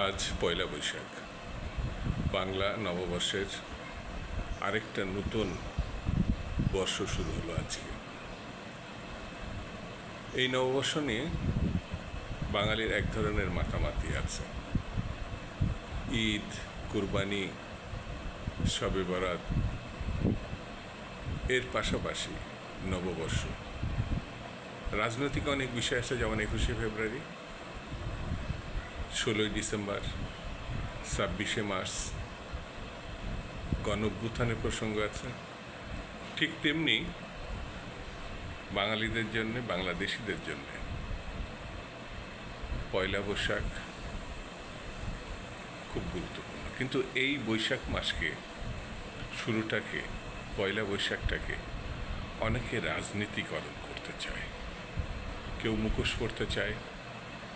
আজ পয়লা বৈশাখ। বাংলা নববর্ষের আরেকটা নতুন বর্ষ শুরু হলো আজকে। এই নববর্ষ নিয়ে বাঙালির এক ধরনের মাতামাতি আছে। ঈদ, কুরবানি, শবে বরাত, এর পাশাপাশি নববর্ষ। রাজনৈতিক অনেক বিষয় আছে, যেমন একুশে ফেব্রুয়ারি ষোলোই ডিসেম্বর, ছাব্বিশে মার্চ, গণভ্যুত্থানের প্রসঙ্গ আছে। ঠিক তেমনি বাঙালিদের জন্য, বাংলাদেশিদের জন্য। পয়লা বৈশাখ খুব গুরুত্বপূর্ণ। কিন্তু এই বৈশাখ মাসকে, শুরুটাকে, পয়লা বৈশাখটাকে অনেকে রাজনীতিকরণ করতে চায়। কেউ মুখোশ পড়তে চায়।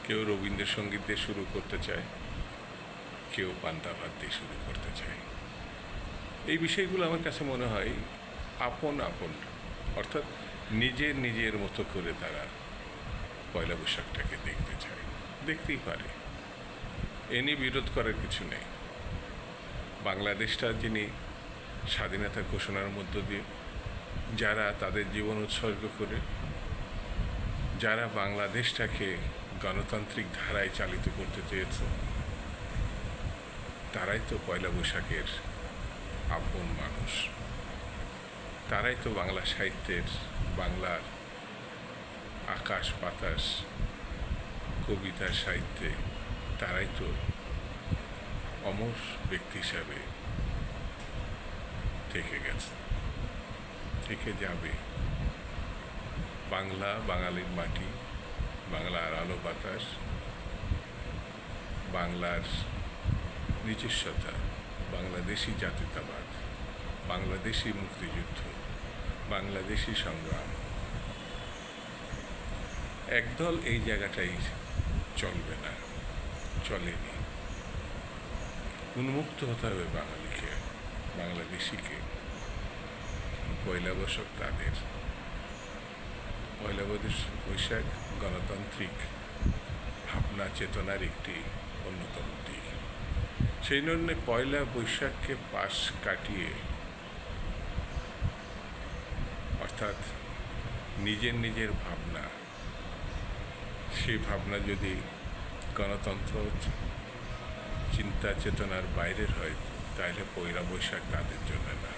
কেউ রবীন্দ্রসঙ্গীত দিয়ে শুরু করতে চায়, কেউ পান্তা ভাত দিয়ে শুরু করতে চায়। এই বিষয়গুলো আমার কাছে মনে হয় আপন আপন, অর্থাৎ নিজের নিজের মতো করে তারা পয়লা বৈশাখটাকে দেখতে চায়। দেখতেই পারে। এ নিয়ে বিরোধ করার কিছু নেই। বাংলাদেশটা যিনি স্বাধীনতা ঘোষণার মধ্য দিয়ে যারা তাদের জীবন উৎসর্গ করে, যারা বাংলাদেশটাকে গণতান্ত্রিক ধারায় চালিত করতে চেয়েছে, তারাই তো পয়লা বৈশাখের আপন মানুষ। তারাই তো বাংলা সাহিত্যের, বাংলার আকাশ বাতাস, কবিতা সাহিত্যে তারাই তো অমর ব্যক্তি হিসাবে থেকে গেছে, থেকে যাবে। বাংলা বাঙালির মাটি বাংলার আলো বাতাস, বাংলার নিজস্বতা বাংলাদেশি জাতীয়তাবাদ, বাংলাদেশি মুক্তিযুদ্ধ, বাংলাদেশি সংগ্রাম। একদল এই জায়গাটাই চলবে না, চলেনি। উন্মুক্ত হতে হবে বাঙালিকে, বাংলাদেশিকে। পয়লা বৈশাখ তাদের পয়লা বৈশাখ গণতান্ত্রিক ভাবনা চেতনার একটি অন্যতম দিক। সেই জন্যে পয়লা বৈশাখকে পাশ কাটিয়ে অর্থাৎ নিজের নিজের ভাবনা সেই ভাবনা যদি গণতন্ত্র চিন্তা চেতনার বাইরের হয় তাহলে পয়লা বৈশাখ তাদের জন্য না।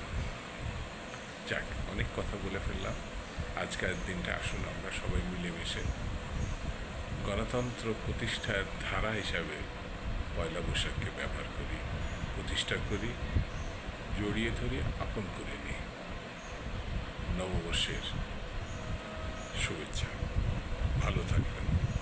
যাক, অনেক কথা বলে ফেললাম। আজকের দিনটা আসুন আমরা সবাই মিলেমিশে। গণতন্ত্র প্রতিষ্ঠার ধারা হিসাবে পয়লা বৈশাখকে ব্যবহার করি, প্রতিষ্ঠা করি, জড়িয়ে ধরে, আপন করে নিই। নববর্ষের শুভেচ্ছা। ভালো থাকবে